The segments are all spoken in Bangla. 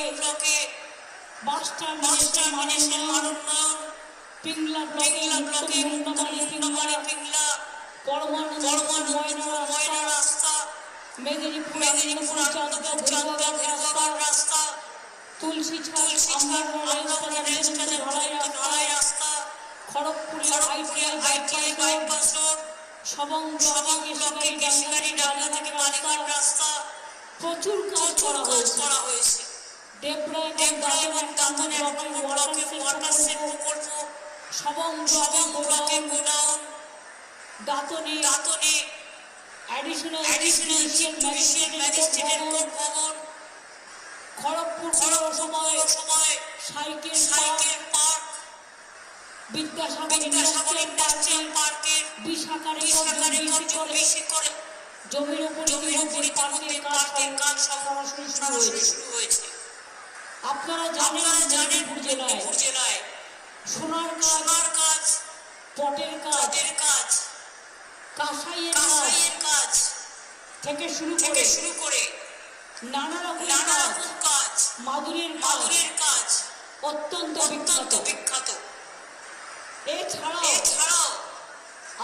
ব্লকে বাসটা মিনিস্টার মিনিস্টার মানোন্নয়ন পিংলা পিংলা ব্লকে মুন্ডমারি পিংলা। পরমাণু পরমাণু ময়না ময়না রাস্তা। মেদিনীপুর মেদিনীপুর আনন্দপুর চান্দা রাস্তা। রাস্তা। তুলসী ছাড় তুলসী আমরা আমরা রেজিস্ট্রেশনের ঢালাই রাস্তা। খড়গপুরে খড়গপুরে ITI bypass road Sabang Sabang ব্লকে কেশিকারি ডাবলা থেকে মালিকার রাস্তা। প্রচুর কাজ করা হয়েছে। দাঁতনে দাতনে অ্যাডিশনাল অ্যাডিশনাল চিফ জুডিশিয়াল ম্যাজিস্ট্রেটের কোর্ট ভবন খড়গপুর খড়গপুর সময় cycle cycle park Vidyasagar Vidyasagar industrial পার্কের রেকর্ড রেকর্ড বেশি করে জমির উপর জমির উপর পার্কের কাজ সরাসরি শুরু হয়েছে আপনারা জানেন মেদিনীপুর জেলায় জেলায় সোনার কাজ সোনার কাজ পটের কাজ তাদের কাজ কাঁসাইয়ের কাজ কাঁসাইয়ের কাজ থেকে শুরু করে থেকে শুরু করে নানা রকম নানা কাজ রকম কাজ মাদুরের মাদুরের কাজ অত্যন্ত অত্যন্ত বিখ্যাত। এছাড়াও এছাড়াও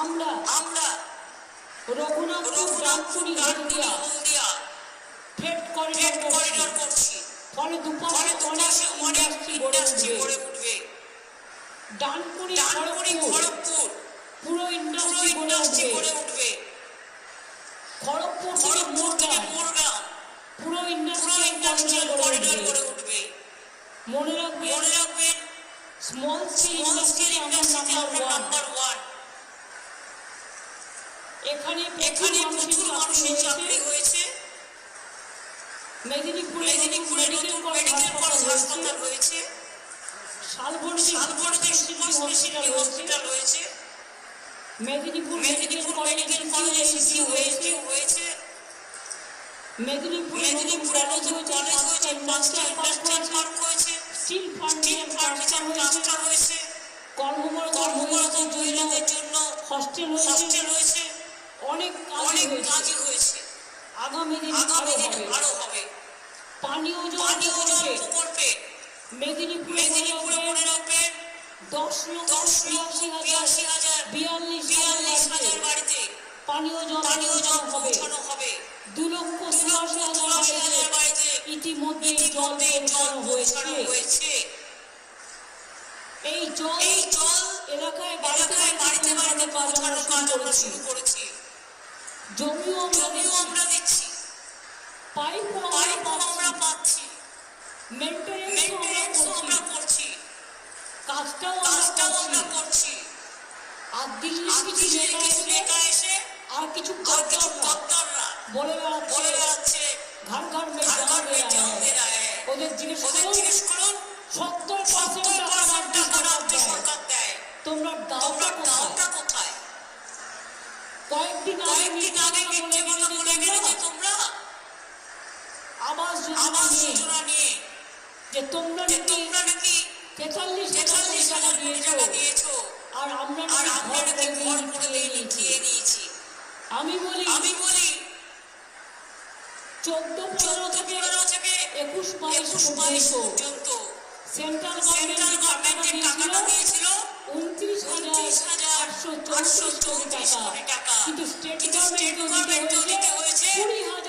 আমরা আমরা রঘুনাথপুর রঘুনাথপুর হলদিয়া ট্রেড করিডোর ফলে দুপাশে দুপাশে অনেক ইন্ডাস্ট্রি গড়ে উঠবে। ডানকুনি ডানকুনি খড়গপুর। পুরো ইন্ডাস্ট্রি ইন্ডাস্ট্রি গড়ে উঠবে। খড়গপুর খড়গপুর থেকে মোরগ্রাম। পুরো পুরো ইন্ডাস্ট্রিয়াল করিডোর গড়ে উঠবে। মনে রাখবেন মনে রাখবেন স্মল স্কেল স্কেল ইন্ডাস্ট্রি ইন্ডাস্ট্রিতে আমরা নাম্বার ওয়ান এখানে এখানে প্রচুর মানুষের চাকরি হয়েছে। মেদিনীপুরে মেদিনীপুরে মেডিকেল নতুন কলেজ মেডিকেল কলেজ হাসপাতাল হাসপাতাল হয়েছে। শালবনিতে সুপার হসপিটাল হয়েছে। মেদিনীপুর মেদিনীপুর মেডিকেল কলেজে সিসিউ হয়েছে। হয়েছে। মেদিনীপুরে মেদিনীপুরে নতুন কলেজ হয়েছে ইন্ডাস্ট্রিয়াল পার্ক হয়েছে স্টিল ফার্নিচার ক্লাস্টার হয়েছে। কর্মরত কর্মরত মহিলাদের জন্য হস্টেল হয়েছে। হস্টেল হয়েছে। অনেক কাজ অনেক হয়েছে। কাজই হয়েছে। আগামী দিনে আগামী হবে। পানীয় জল পানীয় জল প্রকল্পে প্রকল্পে মেদিনীপুরে মেদিনীপুরে মনে রাখবেন দশ লক্ষ বিরাশি বিরাশি হাজার হাজার বিয়াল্লিশ বিয়াল্লিশ হাজার হাজার বাড়িতে পানীয় জল পানীয় জল হবে। পৌঁছানো হবে। দু লক্ষ চুরাশি হাজার বাড়িতে ইতিমধ্যে জল পৌঁছানো হয়েছে। এই জল এই জল এলাকায় এলাকায় বাড়িতে বাড়িতে পৌঁছানোর কাজ আমরা শুরু করেছি। জমিও আমরা দিচ্ছি। আমরা পাচ্ছি মেনটেনেন্স আমরা করছি কাজটাও আমরা করছি আর দিল্লি এসে আর কিছু গদ্দাররা বলে বলে ঘর ঘর মে জান ওদের জিনিস সত্তর পার্সেন্ট টাকা রাজ্য সরকার দেয় তোমরা দাওটা কোথায় কয়েকদিন আগে নির্দেশনা বলে গেলে তোমরা আবাস যোজনা নিয়ে যে তোমরা নাকি তেতাল্লিশ তেতাল্লিশ টাকা হাজার দিয়েছ টাকা দিয়েছ। আর আমরা আর আমরা ঘর নাকি করে ঘর দিয়ে করে খেয়ে নিয়েছি। আমি বলি আমি বলি চোদ্দ পনেরো থেকে থেকে একুশ বাইশ বাইশ পর্যন্ত সেন্ট্রাল সেন্ট্রাল গভর্নমেন্ট গভর্নমেন্টের টাকা টাকাটা দিয়েছিল উনত্রিশ হাজার আটশো টাকা। কোটি টাকা। কিন্তু স্টেট গভর্নমেন্টকেও দিতে হয়েছে। কুড়ি হাজার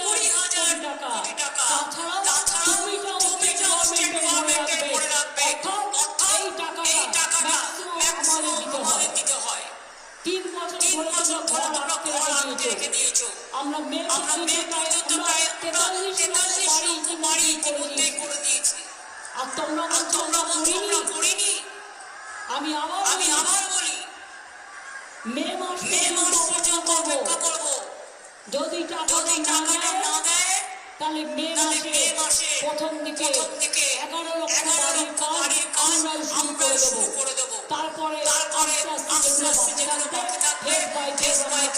তিন বছর ধরে তোমরা ধরে ঘর তোমরা আটকে রেখে ঘর আটকে রেখে দিয়েছ দিয়েছ আমরা মে পর্যন্ত প্রায় তেতাল্লিশ তেতাল্লিশ লক্ষ বাড়ি ইতিমধ্যেই করে দিয়েছি আর তোমরা আর তোমরা করিনি আমি আবার আমি আবার বলি মে মাস মে মাস পর্যন্ত অপেক্ষা করব যদি যদি না টাকাটা দেয় না দেয় তাহলে মে মাসে প্রথম দিকে এগারো লক্ষ বাড়ির কাজ বাড়ির শুরু করে দেবো। করে দেবো তারপরে তারপরে আস্তে আস্তে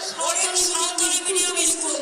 সরকারি মিডিয়াম স্কুল